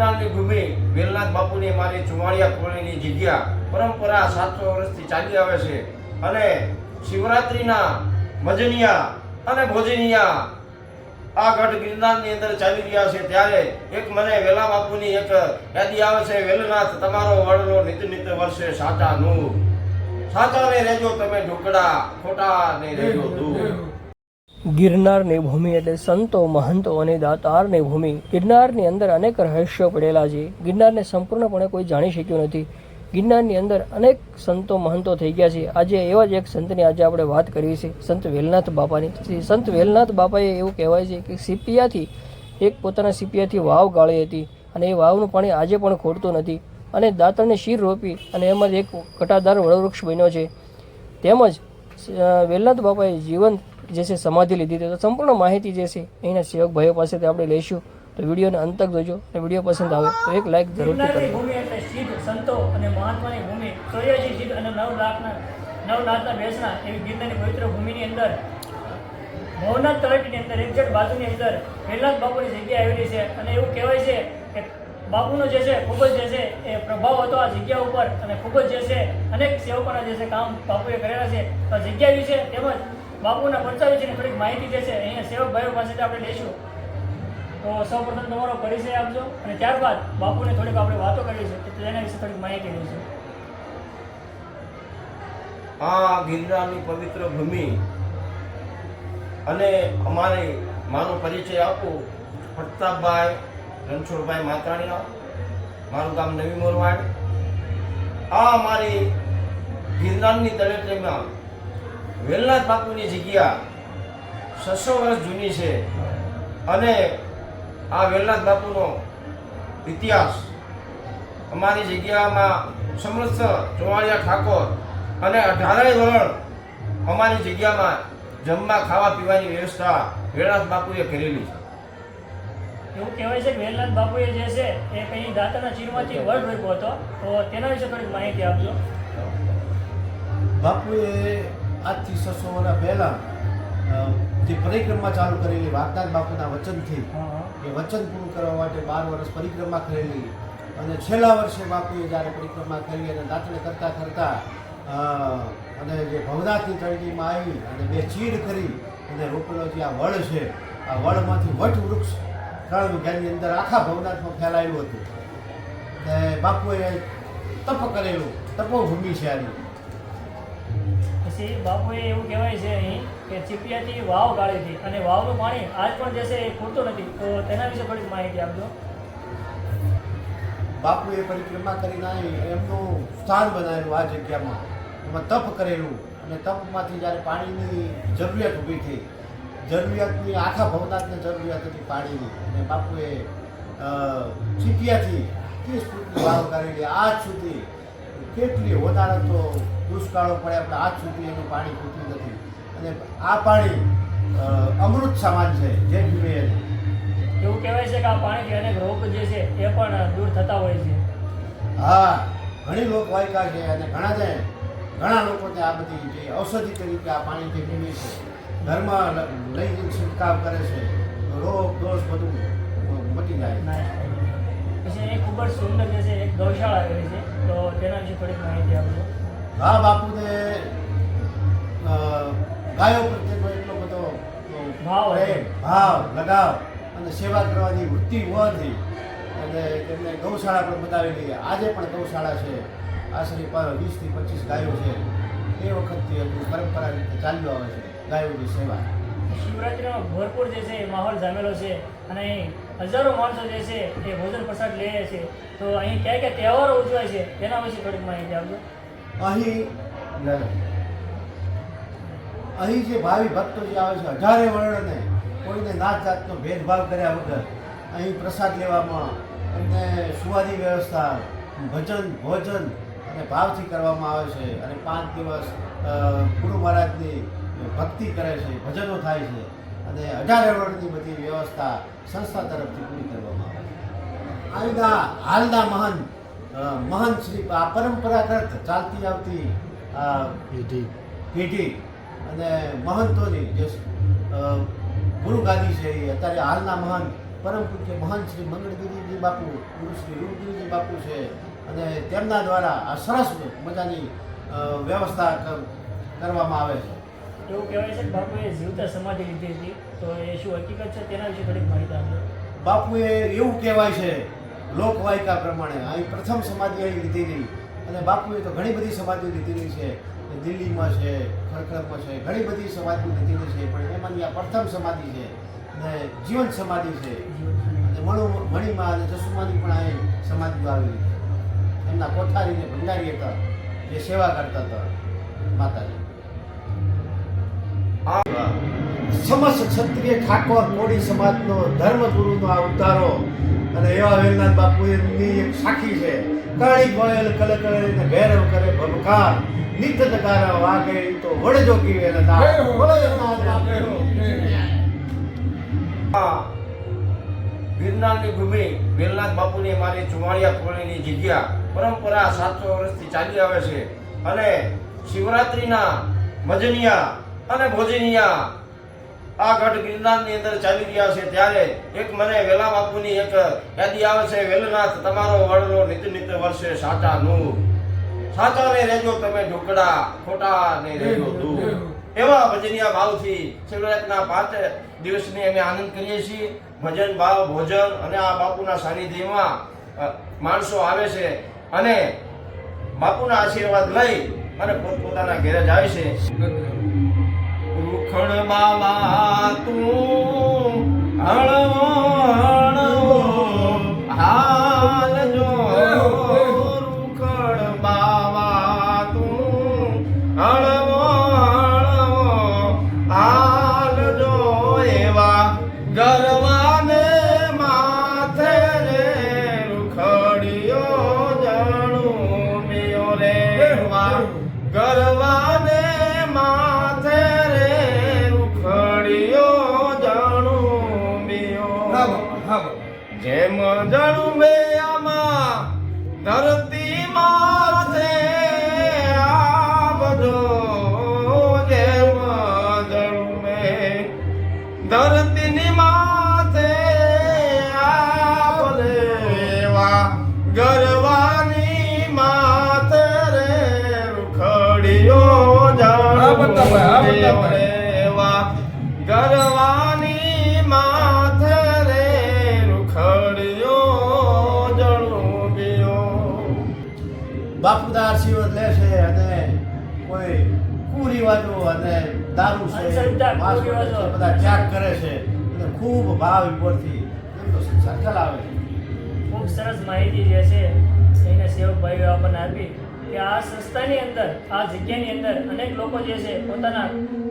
ગિરનારની ભૂમિ વેલનાથ બાપુની મારી ચુમાળિયા કોળીની જગ્યા પરંપરા સાતસો વર્ષથી ચાલી આવે છે. અને શિવરાત્રિના મજનિયા અને ભોજનિયા આ ગઢ ગિરનારની અંદર ચાલી રહ્યા છે. ત્યારે એક મને વેલા બાપુની એક યાદી આવે છે વેલનાથ તમારો વડલો નિત નિત વર્ષે સાચા નૂર સાચા ને રહેજો તમે ઢોકળા ખોટા ને રહેજો દૂર ગિરનારની ભૂમિ એટલે સંતો, મહંતો અને દાતારની ભૂમિ. ગિરનારની અંદર અનેક રહસ્યો પડેલા છે. ગિરનારને સંપૂર્ણપણે કોઈ જાણી શક્યું નથી. ગિરનારની અંદર અનેક સંતો, મહંતો થઈ ગયા છે. આજે એવા જ એક સંતની આજે આપણે વાત કરવી છે, સંત વેલનાથ બાપાની. સંત વેલનાથ બાપાએ એવું કહેવાય છે કે સીપિયાથી, એક પોતાના સિપિયાથી વાવ ગાળી હતી અને એ વાવનું પાણી આજે પણ ખોટતું નથી અને દાતણને શીર રોપી અને એમાં એક કટાદાર વડવૃક્ષ બન્યો છે. તેમજ વેલનાથ બાપાએ જીવન જે છે સમાધિ લીધી હતી તો સંપૂર્ણ માહિતી જે છે અહીંના સેવક ભાઈઓ પાસેથી આપણે લઈશું. તો વિડીયોને અંત તક જોજો અને વીડિયો પસંદ આવે તો એક લાઈક જરૂરથી કરજો. ભૂમિ એટલે સિદ્ધ સંતો અને મહાત્માની ભૂમિ. ચોર્યાસી સિદ્ધ અને નવ લાખના નવ લાખના બેસના એવી ગિરનારની પવિત્ર ભૂમિની અંદર. ભવનાથ તળેટીની અંદર એક્ઝેક્ટ બાજુની અંદર વેલનાથ બાપુની જગ્યા આવેલી છે. અને એવું કહેવાય છે કે બાપુનો જે છે ખૂબ જ જે છે એ પ્રભાવ હતો આ જગ્યા ઉપર. અને ખૂબ જ જે છે અનેક સેવકોના જે છે કામ બાપુએ કરેલા છે. તો જગ્યા વિશે તેમજ બાપુના પરચા વિશેની થોડીક માહિતી જે છે, અહીંયા સેવકભાઈઓ પાસેથી આપણે લઈશું. તો સૌપ્રથમ તમારો પરિચય આપજો અને ત્યારબાદ બાપુને થોડીક આપણે વાતો કરી છે તેના વિશે થોડીક માહિતી લઈશું. આ ગિરનારની પવિત્ર ભૂમિ અને અમારે મારો પરિચય આપું. પ્રતાપભાઈ રણછોડભાઈ માતાણીયા, મારું ગામ નવી મોરવાડ આ અમારી ગિરનારની તળેટીમાં વેલનાથ બાપુની જગ્યા છસો વર્ષ જૂની છે. અને આ વેલનાથ બાપુનો ઇતિહાસ અમારી જગ્યામાં સમસ્ત ચોવાળિયા ઠાકોર અને અઢારેય ધોરણ અમારી જગ્યામાં જમવા ખાવા પીવાની વ્યવસ્થા વેલનાથ બાપુએ કરેલી છે. એવું કહેવાય છે કે વેલનાથ બાપુએ જે છે એ કંઈ દાતાના ચીરમાંથી વડ રોક્યો હતો. તો તેના વિશે થોડીક માહિતી આપજો. બાપુએ આજથી છસો વર્ષ પહેલાં જે પરિક્રમા ચાલુ કરેલી વાગદાન બાપુના વચનથી એ વચન પૂરું કરવા માટે બાર વર્ષ પરિક્રમા કરેલી. અને છેલ્લા વર્ષે બાપુએ જ્યારે પરિક્રમા કરી અને દાંતણે કરતાં કરતાં અને જે ભવનાથની તળીમાં આવી અને બે ચીડ કરી અને રોપેલો જે આ વડ છે આ વડમાંથી વટ વૃક્ષ ત્રણ વીઘાની અંદર આખા ભવનાથમાં ફેલાયેલું હતું. ને બાપુએ તપ કરેલું તપોભૂમિ છે આની. પછી બાપુએ એવું કહેવાય છે અહીં કે ચીપિયાથી વાવ ગાળી હતી અને વાવનું પાણી આજ પણ જે છે એ પૂરતું નથી. તો તેના વિશે થોડીક માહિતી આપજો. બાપુએ પરિક્રમા કરીને આવી એમનું સ્થાન બનાવેલું આ જગ્યામાં. એમાં તપ કરેલું અને તપમાંથી જ્યારે પાણીની જરૂરિયાત ઊભી થઈ, જરૂરિયાતની આખા ભવનાથને જરૂરિયાત હતી પાણીની. અને બાપુએ ચીપિયાથી ત્રીસ ફૂટની વાવ કરેલી આજ સુધી કેટલી હોનારતો દુષ્કાળો પડે આપણે આજ સુધી એનું પાણી ખૂટતું નથી. અને આ પાણી અમૃત સમાન છે જે પીવે એવું કહેવાય છે કે આ પાણીથી અનેક રોગ જે છે એ પણ દૂર થતા હોય છે. હા ઘણી લોકવાયકા છે અને ઘણા છે. ઘણા લોકો ત્યાં આ બધી જે ઔષધિ તરીકે આ પાણી જે પીવે છે ઘરમાં લ- લઈ જઈને છંટકાવ કરે છે રોગ દોષ બધું મટી જાય. પછી એ ખૂબ જ સુંદર જે છે એક ગૌશાળા આવેલી છે. તો તેના વિશે થોડીક માહિતી આપજો. હા બાપુને ગાયો પ્રત્યેનો એટલો બધો ભાવ હે ભાવ લગાવ અને સેવા કરવાની વૃત્તિ હોવાથી અને તેમને ગૌશાળા પણ બનાવેલી આજે પણ ગૌશાળા છે. આશરે પર વીસથી પચીસ ગાયો છે. એ વખતથી હજુ પરંપરા રીતે ચાલ્યું આવે છે ગાયોની સેવા. શિવરાત્રીનો ભરપૂર જે છે એ માહોલ જામેલો છે અને અહીં હજારો માણસો જે છે એ ભોજન પ્રસાદ લે છે. તો અહીં ક્યાં ક્યાં તહેવારો ઉજવાય છે? તેના વિશે થોડીક માહિતી આપજો. અહીં અહીં જે ભાવિ ભક્તો જે આવે છે અઢારે વર્ણને કોઈને નાત જાતનો ભેદભાવ કર્યા વગર અહીં પ્રસાદ લેવામાં એમને સુવાની વ્યવસ્થા ભજન ભોજન અને ભાવથી કરવામાં આવે છે. અને પાંચ દિવસ ગુરુ મહારાજની ભક્તિ કરે છે ભજનો થાય છે. અને અઢારે વર્ણની બધી વ્યવસ્થા સંસ્થા તરફથી પૂરી કરવામાં આવે છે. અહીંના હાલના મહાન અ, મહાન શ્રી આ પરંપરાગત ચાલતી આવતી આ પેઢી. અને મહંતોની જે ગુરુ ગાદી છે એ અત્યારે હાલના મહાન પરમ પૂજ્ય મહાન શ્રી મંગળગીરીજી બાપુ ગુરુ શ્રી રૂપગીરીજી બાપુ છે અને તેમના દ્વારા આ સરસ મજાની વ્યવસ્થા કર- કરવામાં આવે છે. એવું કહેવાય છે કે બાપુએ જીવતા સમાધિ લીધી હતી. તો એ શું હકીકત છે? તેના વિશે થોડીક માહિતી આપો બાપુએ એવું કહેવાય છે લોકવાયકા પ્રમાણે. અહીં પ્રથમ સમાધિ અહીં લીધેલી અને બાપુએ તો ઘણી બધી સમાધિ લીધેલી છે. દિલ્હીમાં છે, ખડખડમાં છે, ઘણી બધી સમાધિ લીધેલી છે. પણ એમાંની આ પ્રથમ સમાધિ છે અને જીવન સમાધિ છે. અને મણુ, મણિમાં અને જસુમાની પણ અહીં સમાધિ આવેલી એમના કોઠારીને ભંડારી હતા. જે સેવા કરતા હતા માતાજી. સમસ્ત ક્ષત્રિય ઠાકોર કોળી સમાજનો ધર્મગુરુનો આ ઉતારો અને એવા વેલનાથ બાપુની એક સાખી છે. કાળી ગોયલ કલ કરે ને ભૈરવ કરે ભમકાર નિત તકારા વાગે તો વડજો કી ને ના બોલો વેલનાથ બાપુ. આ ગિરનારની ભૂમિ વેલનાથ બાપુની મારી ચુમાળિયા કોળીની જગ્યા પરંપરા સાતસો વર્ષથી ચાલી આવે છે. અને શિવરાત્રિના મજનિયા અને ભોજનિયા આ ગઢ ગિરનારની અંદર ચાલી રહ્યા છે ત્યારે એક મને વેલા બાપુની એક યાદી આવે છે વેલનાથ તમારો વડલો નિત નિત વર્ષે સાચા નું સાચા ને રહેજો તમે ઢોકળા ખોટા ને રહેજો દૂર એવા ભજનિયા ભાવથી શિવરાત્રિના પાંચ દિવસની અમે આનંદ કરીએ છીએ. ભજન ભાવ ભોજન અને આ બાપુના સાનિધ્યમાં માણસો આવે છે અને બાપુના આશીર્વાદ લઈ અને પોતપોતાના ઘેરે જાય છે. રૂખડ બાવા તું હળવો હળવો, હાલ તું હળવો હળવો, હાલ ગરવાને માથે રે રૂખડિયો જાણું મિયો રે વા જેમ જાણું મે આમાં ધરતી માથે આ બધો જેમ જાણું મે ધરતીની માથે આવેવા ગરવાની માથે રે રૂખડિયો જાણું રેવા ગરવાની બાપુના આશીર્વાદ લે છે અને કોઈ કુરિવાજો અને દારૂ છે. બધા ત્યાગ કરે છે અને ખૂબ ભાવ ઉપરથી એમનો સંસાર ચલાવે છે ખૂબ સરસ માહિતી જે છે એને સેવક ભાઈઓ આપણને આપી કે આ સંસ્થાની અંદર આ જગ્યાની અંદર અનેક લોકો જે છે પોતાના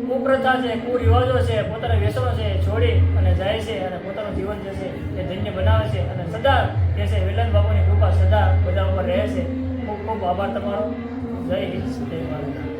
કુપ્રથા છે કુરિવાજો છે પોતાના વ્યસનો છે છોડી અને જાય છે અને પોતાનું જીવન જે છે એ ધન્ય બનાવે છે અને સદા જે છે વિલન બાપુની કૃપા સદા બધા ઉપર રહે છે ખૂબ ખૂબ આભાર તમારો. જય હિન્દ જય ભારત.